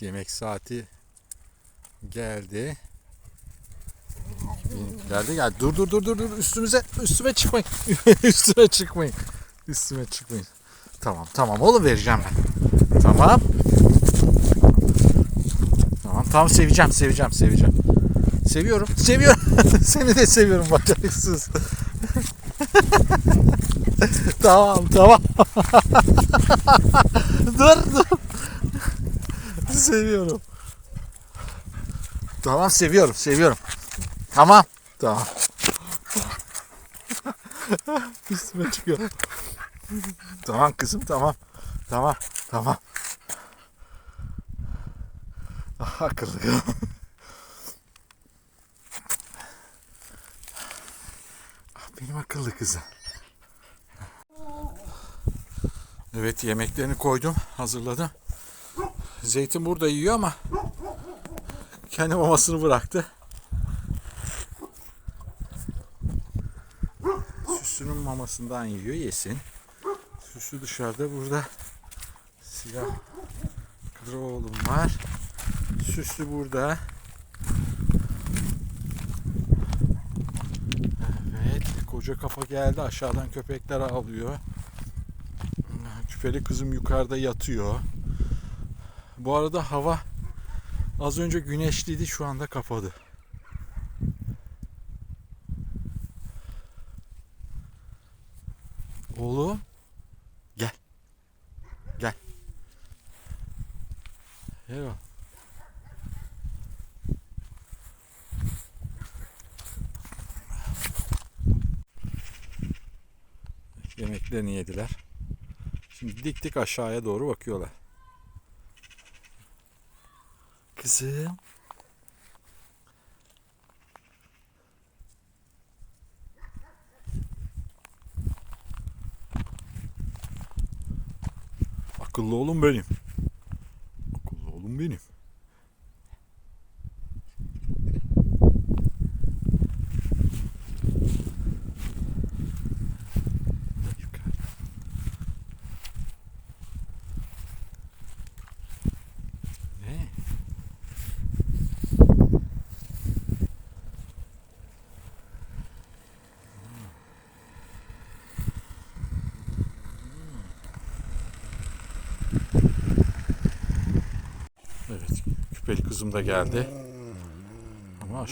yemek saati geldi. De geldi. Dur dur dur dur dur üstümüze üstüme çıkmayın. üstüme çıkmayın. Üstüme çıkmayın. Tamam tamam oğlum vereceğim ben. Tamam. Tamam tamam seveceğim seveceğim seveceğim. Seviyorum. Seviyorum. Seni de seviyorum bacariksiz. tamam tamam. dur dur. Seviyorum. Tamam seviyorum seviyorum. Tamam. Tamam. Üstüme çıkıyor. Tamam kızım tamam. Tamam. Tamam. Ah, akıllı kız. Ah, Benim akıllı kızım. Evet yemeklerini koydum. Hazırladım. Zeytin burada yiyor ama kendi mamasını bıraktı. Süsünün mamasından yiyor yesin. Süsü dışarıda burada. Siyah kara oğlum var. Süslü burada. Evet koca kafa geldi aşağıdan köpekler ağlıyor. Küpeli kızım yukarıda yatıyor. Bu arada hava az önce güneşliydi şu anda kapadı. Oğlum gel. Gel. Eyvah. Yemeklerini yediler. Şimdi dik dik aşağıya doğru bakıyorlar. Kızım. Akıllı oğlum benim. Akıllı oğlum benim. Yukarı. Ne? Evet, küpeli kızım da geldi. Ama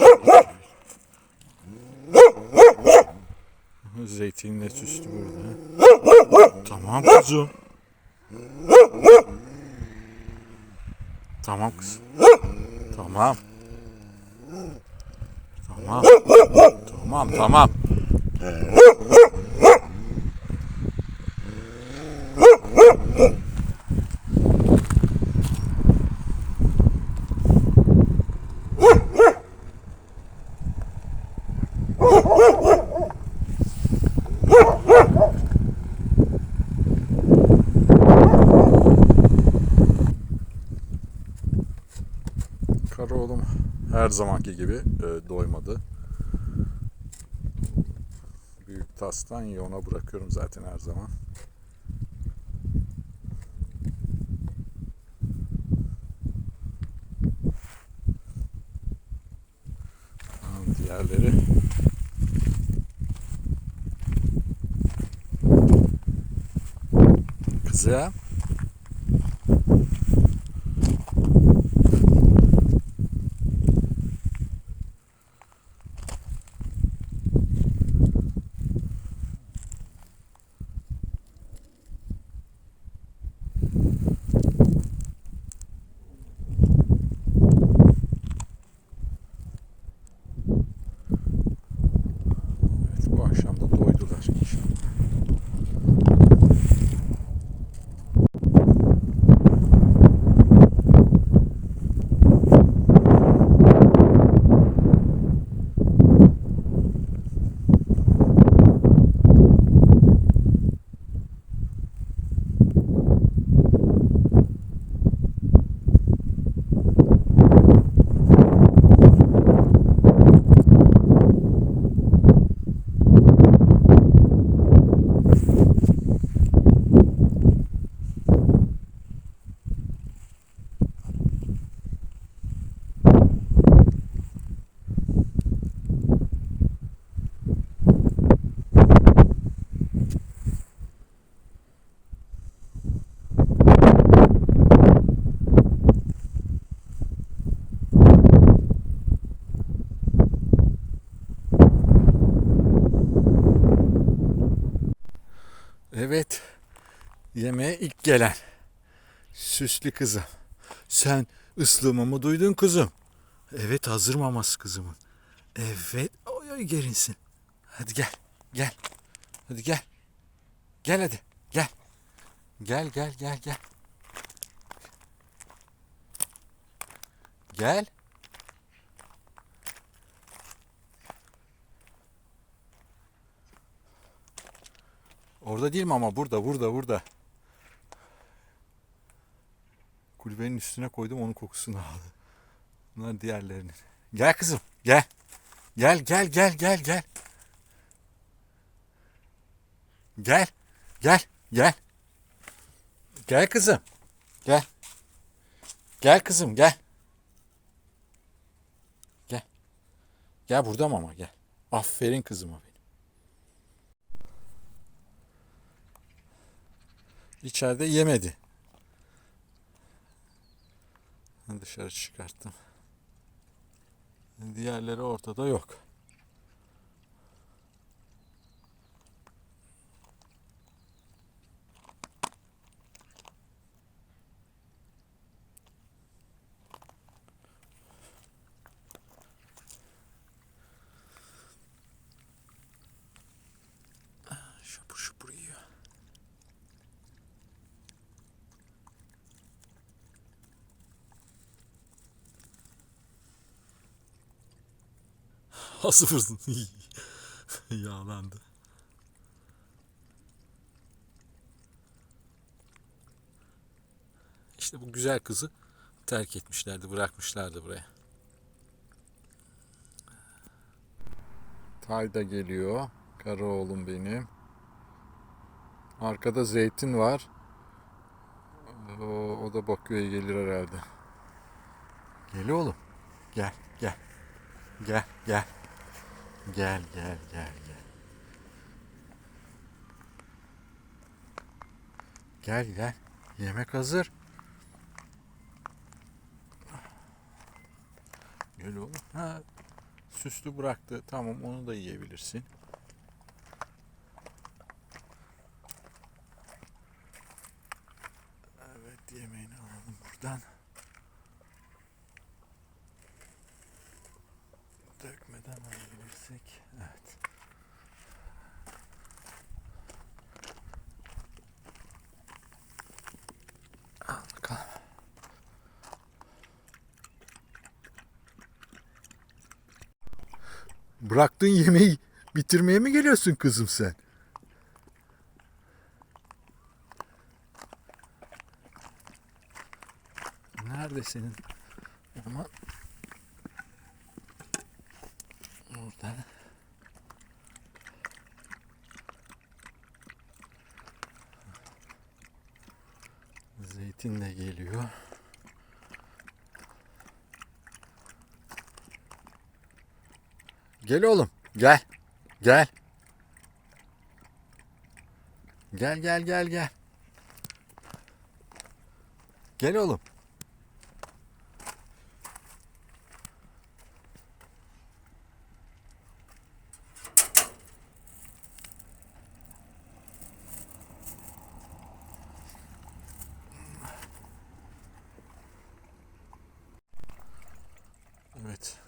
Zeytinle süslü burada. Tamam kızım. Tamam kızım. Tamam. Tamam. Tamam tamam. Kara oğlum her zamanki gibi e, doymadı. Büyük tastan iyi ona bırakıyorum zaten her zaman. Diğerleri Kızım. Evet. Yemeğe ilk gelen. Süslü kızım. Sen ıslığımı duydun kızım. Evet hazır maması kızımın. Evet. Oy oy gerinsin. Hadi gel. Gel. Hadi gel. Gel hadi. Gel. Gel gel gel gel. Gel. Orada değil mi ama burada burada burada. Kulübenin üstüne koydum onun kokusunu aldı. Bunlar diğerlerinin. Gel kızım gel. Gel gel gel gel gel. Gel. Gel. Gel. Gel kızım. Gel. Gel kızım gel. Gel. Gel burada mama gel. Aferin kızıma benim. İçeride yemedi. Dışarı çıkarttım. Diğerleri ortada yok. Ha sıfırsın. Yağlandı. İşte bu güzel kızı terk etmişlerdi, bırakmışlardı buraya. Tay da geliyor. Kara oğlum benim. Arkada zeytin var. O, o da Bakü'ye gelir herhalde. Gel oğlum. Gel, gel. Gel, gel. Gel, gel, gel, gel. Gel, gel. Yemek hazır. Gel oğlum. Ha, süslü bıraktı. Tamam, onu da yiyebilirsin. Evet, yemeğini alalım buradan. Dökmeden alabilirsek. Evet. Al bakalım. Bıraktığın yemeği bitirmeye mi geliyorsun kızım sen? Nerede senin? Ama Orada. Zeytin de geliyor. Gel oğlum. Gel. Gel. Gel gel gel gel. Gel oğlum. Evet.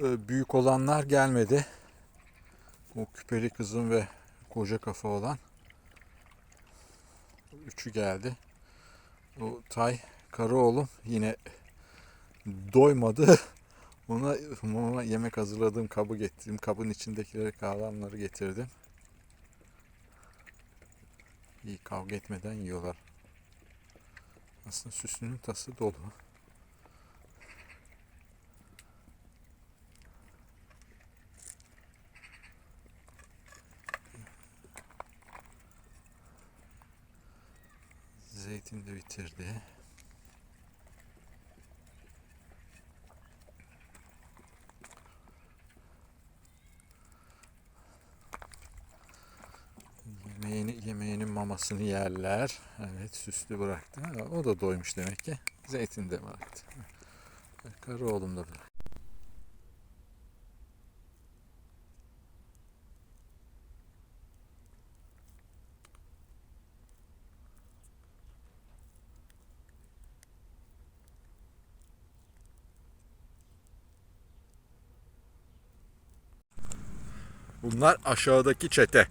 Ee, Büyük olanlar gelmedi. O küpeli kızım ve koca kafa olan. Üçü geldi. O Tay Karaoğlum yine doymadı. Ona, ona yemek hazırladığım kabı getirdim. Kabın içindekileri kalanları getirdim. İyi kavga etmeden yiyorlar. Aslında süslünün tası dolu. Zeytin de bitirdi. Yemeğini, yemeğinin mamasını yerler. Evet süslü bıraktı. O da doymuş demek ki. Zeytin de bıraktı. Karı oğlum da bıraktı. Bunlar aşağıdaki çete.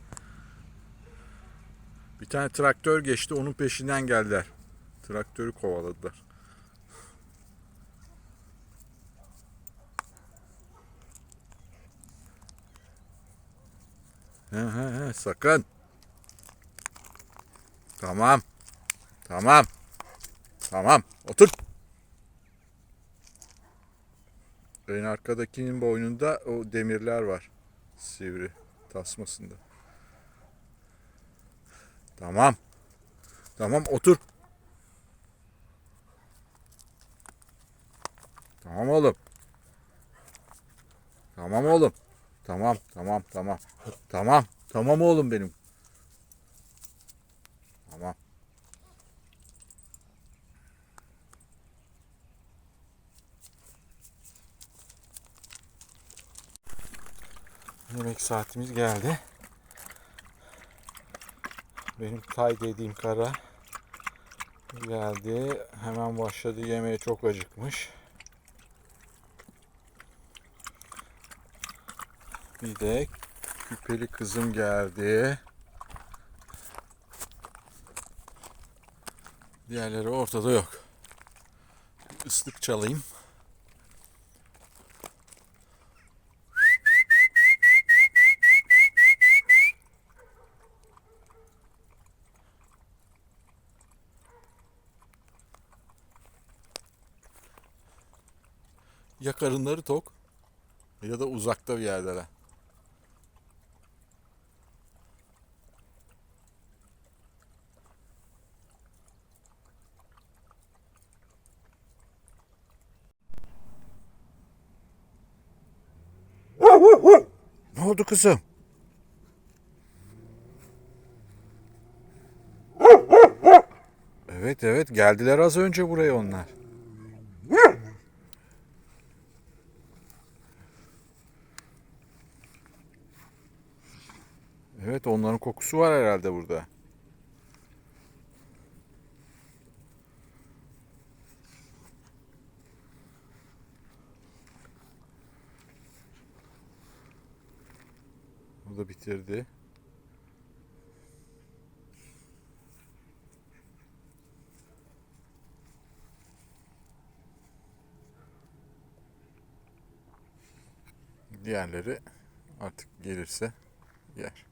Bir tane traktör geçti onun peşinden geldiler. Traktörü kovaladılar. He he he sakın. Tamam. Tamam. Tamam. Otur. En arkadakinin boynunda o demirler var. Sivri tasmasında. Tamam. Tamam otur. Tamam oğlum. Tamam oğlum. Tamam, tamam, tamam. Tamam, tamam oğlum benim. Tamam. Yemek saatimiz geldi. Benim tay dediğim kara geldi. Hemen başladı yemeğe çok acıkmış. Bir de küpeli kızım geldi. Diğerleri ortada yok. Islık çalayım. Ya karınları tok ya da uzakta bir yerdeler. Ne oldu kızım? Evet evet geldiler az önce buraya onlar. Evet onların kokusu var herhalde burada. O da bitirdi. Diğerleri artık gelirse yer.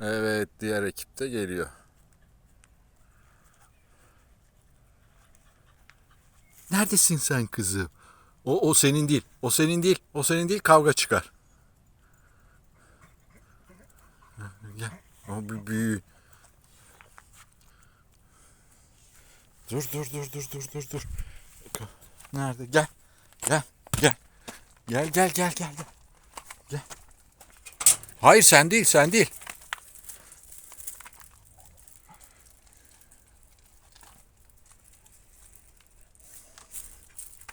Evet, diğer ekip de geliyor. Neredesin sen kızım? O, o senin değil. O senin değil. O senin değil. Kavga çıkar. Gel. O bir büyü. Dur dur dur dur dur dur dur. Nerede? Gel. Gel. Gel. Gel gel gel gel. Gel. Hayır sen değil sen değil.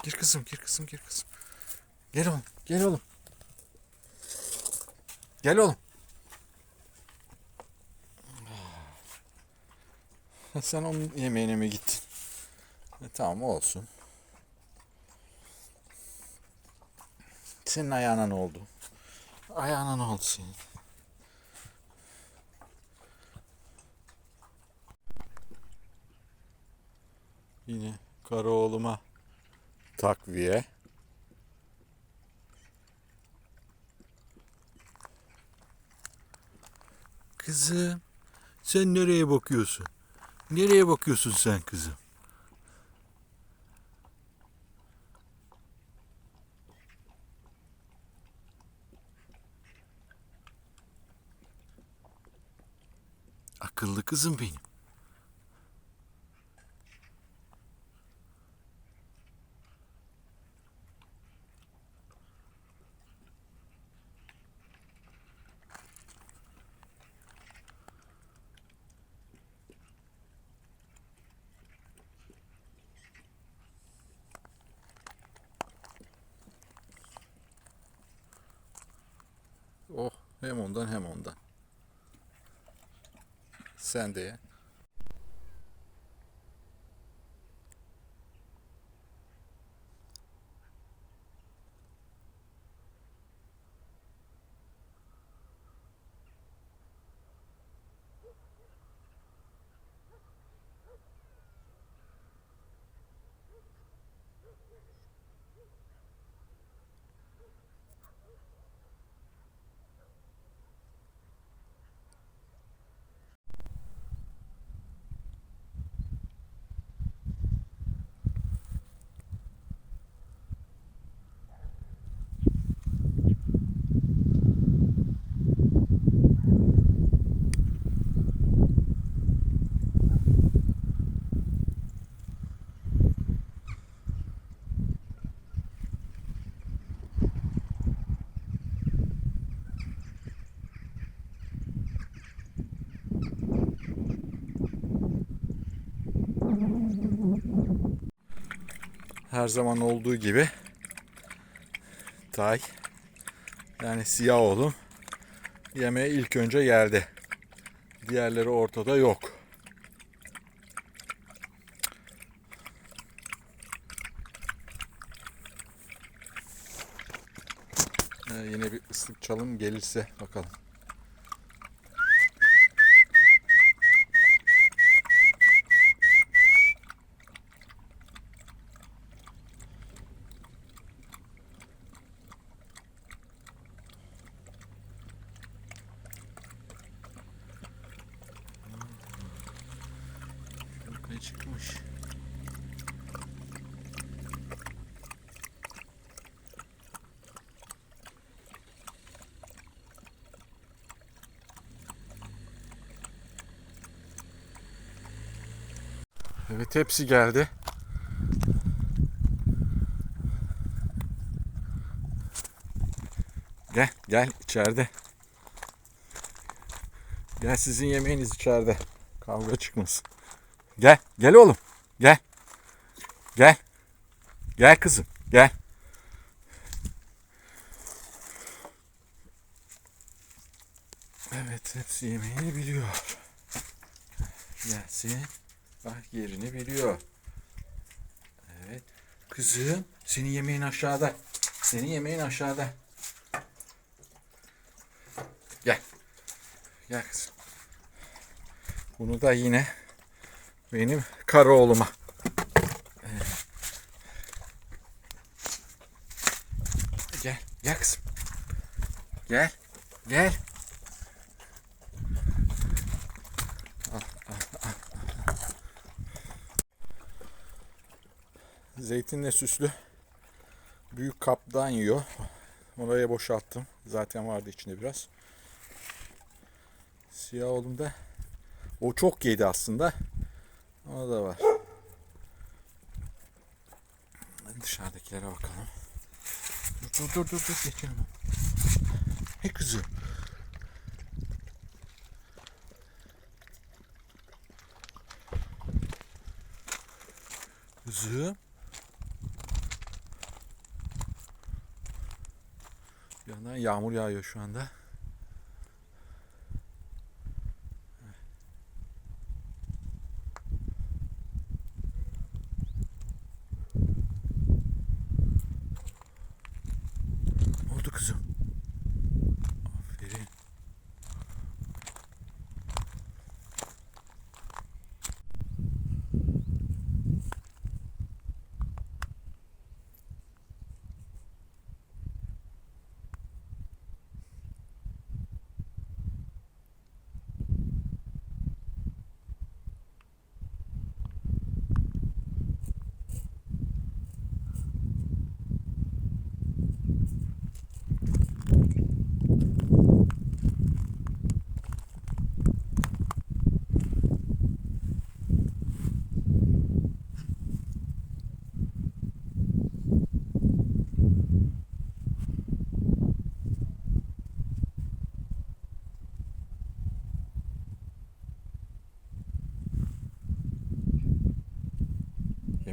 Gir kızım, gir kızım, gir kızım. Gel oğlum, gel oğlum. Gel oğlum. Sen onun yemeğine mi gittin? E, tamam olsun. Senin ayağına ne oldu? Ayağına ne oldu senin? Yine Karaoğluma takviye. Kızım, sen nereye bakıyorsun? Nereye bakıyorsun sen kızım? Akıllı kızım benim. Hem ondan hem ondan. Sen her zaman olduğu gibi Tay yani siyah oğlum yemeğe ilk önce geldi. Diğerleri ortada yok. Ee, yine bir ıslık çalım gelirse bakalım. Yok ne çıkmış? Evet hepsi geldi. Gel gel içeride. Gel sizin yemeğiniz içeride. Kavga çıkmasın. Gel gel oğlum. Gel. Gel. Gel kızım. Gel. Evet hepsi yemeğini biliyor. Gelsin. Bak yerini biliyor. Evet. Kızım senin yemeğin aşağıda. Senin yemeğin aşağıda. Gel. Gel kızım. Bunu da yine benim kara oğluma. Evet. Gel. Gel kızım. Gel. Gel. Zeytinle süslü büyük kaptan yiyor. Oraya boşalttım. Zaten vardı içinde biraz. Siyah oğlum da o çok yedi aslında. O da var. Dışarıdakilere bakalım. Dur dur dur dur, geçelim. Hey kızım. Kızım. Bir yandan yağmur yağıyor şu anda. Oldu kızım. Aferin.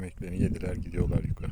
Yemeklerini yediler gidiyorlar yukarı.